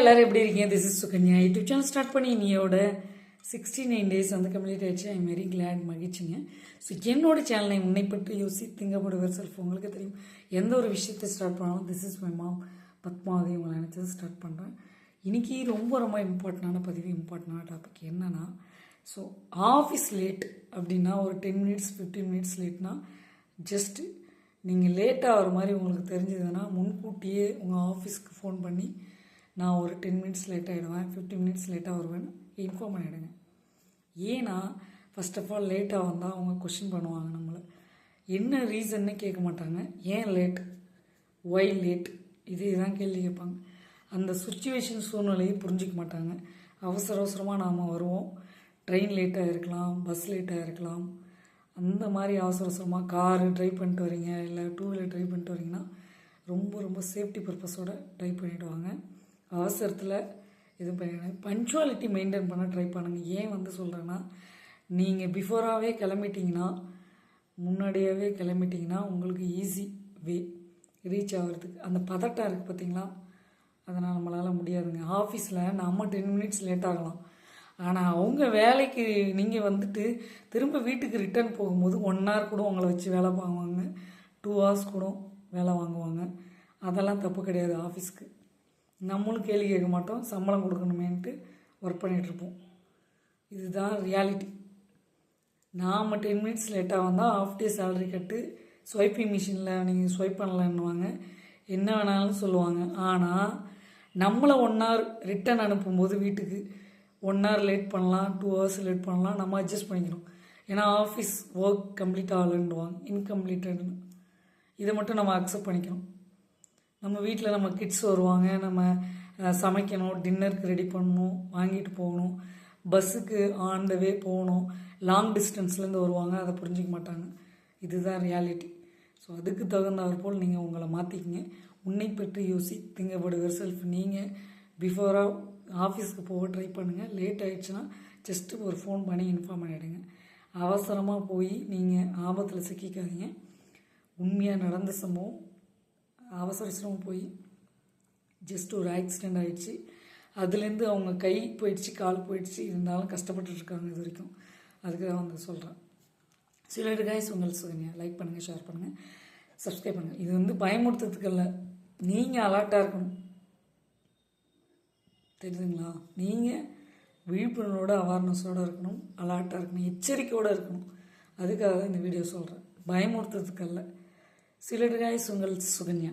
எல்லாரும் எப்படி இருக்கீங்க? This is Sukanya. YouTube channel start பண்ணி இன்னையோட சிக்ஸ்டி நைன் டேஸ் வந்து கம்ப்ளீட் ஆயிடுச்சு. ஐ வெரி கிளாட் மகிழ்ச்சிங்க. ஸோ என்னோட சேனலை உன்னை பற்றி யோசி திங்கப்படுவர் செல்ஃப் உங்களுக்கு தெரியும். எந்த ஒரு விஷயத்தை ஸ்டார்ட் பண்ணாலும் this is my mom Padmavathi உங்களை நினச்சது ஸ்டார்ட் பண்ணுறேன் இன்றைக்கி ரொம்ப ரொம்ப இம்பார்ட்டண்டான பதிவு இம்பார்ட்டண்டான டாபிக் என்னென்னா ஸோ ஆஃபீஸ் லேட் அப்படின்னா ஒரு டென் மினிட்ஸ் ஃபிஃப்டீன் மினிட்ஸ் லேட்னா ஜஸ்ட்டு நீங்கள் லேட்டாக வர மாதிரி உங்களுக்கு தெரிஞ்சதுன்னா முன்கூட்டியே உங்கள் ஆஃபீஸ்க்கு ஃபோன் பண்ணி நான் ஒரு டென் மினிட்ஸ் லேட் ஆகிடுவேன் ஃபிஃப்டின் மினிட்ஸ் லேட்டாக வருவேன் இன்ஃபார்ம் பண்ணிவிடுங்க ஏன்னா ஃபர்ஸ்ட் ஆஃப் ஆல் லேட்டாக வந்தால் அவங்க கொஷின் பண்ணுவாங்க நம்மளை. என்ன ரீசன்னு கேட்க மாட்டாங்க. ஏன் லேட் ஒய் லேட் இதே தான் கேள்வி கேட்பாங்க. அந்த சுச்சுவேஷன் சூழ்நிலையை புரிஞ்சிக்க மாட்டாங்க. அவசர அவசரமாக நாம் வருவோம். ட்ரெயின் லேட்டாக இருக்கலாம் பஸ் லேட்டாக இருக்கலாம். அந்த மாதிரி அவசர அவசரமாக காரு ட்ரைவ் பண்ணிட்டு வரீங்க இல்லை டூ வீலர் ட்ரைவ் பண்ணிட்டு வரீங்கன்னா ரொம்ப ரொம்ப சேஃப்டி பர்பஸோடு ட்ரைவ் பண்ணிவிடுவாங்க அவசரத்தில் இது பண்ணி. பஞ்சுவாலிட்டி மெயின்டைன் பண்ண ட்ரை பண்ணுங்கள் ஏன் வந்து சொல்கிறேன்னா நீங்கள் பிஃபோராகவே கிளம்பிட்டீங்கன்னா முன்னாடியாகவே கிளம்பிட்டீங்கன்னா உங்களுக்கு ஈஸி வே ரீச் ஆகிறதுக்கு. அந்த பதட்டம் இருக்குது பார்த்தீங்களா அதனால் நம்மளால் முடியாதுங்க. ஆஃபீஸில் நம்ம டென் மினிட்ஸ் லேட் ஆகலாம். ஆனால் அவங்க வேலைக்கு நீங்கள் வந்துட்டு திரும்ப வீட்டுக்கு ரிட்டர்ன் போகும்போது ஒன் ஹவர் கூட உங்களை வச்சு வேலை வாங்குவாங்க. டூ ஹவர்ஸ் கூட வேலை வாங்குவாங்க. அதெல்லாம் தப்பு கிடையாது ஆஃபீஸ்க்கு நம்மளும் கேள்வி கேட்க மாட்டோம் சம்பளம் கொடுக்கணுமேன்ட்டு ஒர்க் பண்ணிகிட்ருப்போம் இதுதான் ரியாலிட்டி நாம் டென் மினிட்ஸ் லேட்டாக வந்தால் half day salary cut swiping மிஷினில் நீங்கள் ஸ்வைப் பண்ணலன்னுவாங்க. என்ன வேணாலும் சொல்லுவாங்க. ஆனால் நம்மளை ஒன் ஹவர் ரிட்டன் அனுப்பும்போது வீட்டுக்கு ஒன் ஹவர் லேட் பண்ணலாம் டூ ஹவர்ஸ் லேட் பண்ணலாம் நம்ம அட்ஜஸ்ட் பண்ணிக்கணும். ஏன்னா ஆஃபீஸ் ஒர்க் கம்ப்ளீட் ஆகலன்னுவாங்க. இன்கம்ப்ளீட்டட்னு இதை மட்டும் நம்ம அக்செப்ட் பண்ணிக்கணும். நம்ம வீட்டில் நம்ம கிட்ஸ் வருவாங்க நம்ம சமைக்கணும் டின்னருக்கு ரெடி பண்ணணும் வாங்கிட்டு போகணும் பஸ்ஸுக்கு ஆன் த வே போகணும் லாங் டிஸ்டன்ஸ்லேருந்து வருவாங்க அதை புரிஞ்சிக்க மாட்டாங்க. இதுதான் ரியாலிட்டி ஸோ அதுக்கு தகுந்தவர் போல் நீங்கள் உங்களை மாற்றிக்கிங்க உன்னை பற்றி யோசி திங்கப்படுகிற செல்ஃப் நீங்கள் பிஃபோராக ஆஃபீஸ்க்கு போக ட்ரை பண்ணுங்கள் லேட் ஆகிடுச்சுன்னா ஜஸ்ட்டு ஒரு ஃபோன் பண்ணி இன்ஃபார்ம் பண்ணிவிடுங்க அவசரமாக போய் நீங்கள் ஆபத்தில் சிக்கிக்காதீங்க. உண்மையாக நடந்த சம்பவம் அவசர அவசரமாக போய் ஜஸ்ட் ஒரு ஆக்சிடெண்ட் ஆகிடுச்சு அதுலேருந்து அவங்க கை போயிடுச்சு கால் போயிடுச்சு இருந்தாலும் கஷ்டப்பட்டுட்டு இருக்காங்க இது வரைக்கும். அதுக்கு தான் வந்து சொல்கிறேன் சில கைஸ் உங்களுக்கு சொல்லுங்க. லைக் பண்ணுங்கள் ஷேர் பண்ணுங்கள் சப்ஸ்கிரைப் பண்ணுங்கள் இது வந்து பயமுறுத்துறதுக்கு இல்லை நீங்கள் அலர்ட்டாக இருக்கணும். தெரியுதுங்களா? நீங்கள் விழிப்புணர்வோட அவேர்னஸோடு இருக்கணும். அலர்ட்டாக இருக்கணும். எச்சரிக்கையோடு இருக்கணும். அதுக்காக தான் இந்த வீடியோ சொல்கிறேன் பயமுறுத்துறதுக்கல்ல சிலர் காய்ஸ் உங்கள் சுகன்யா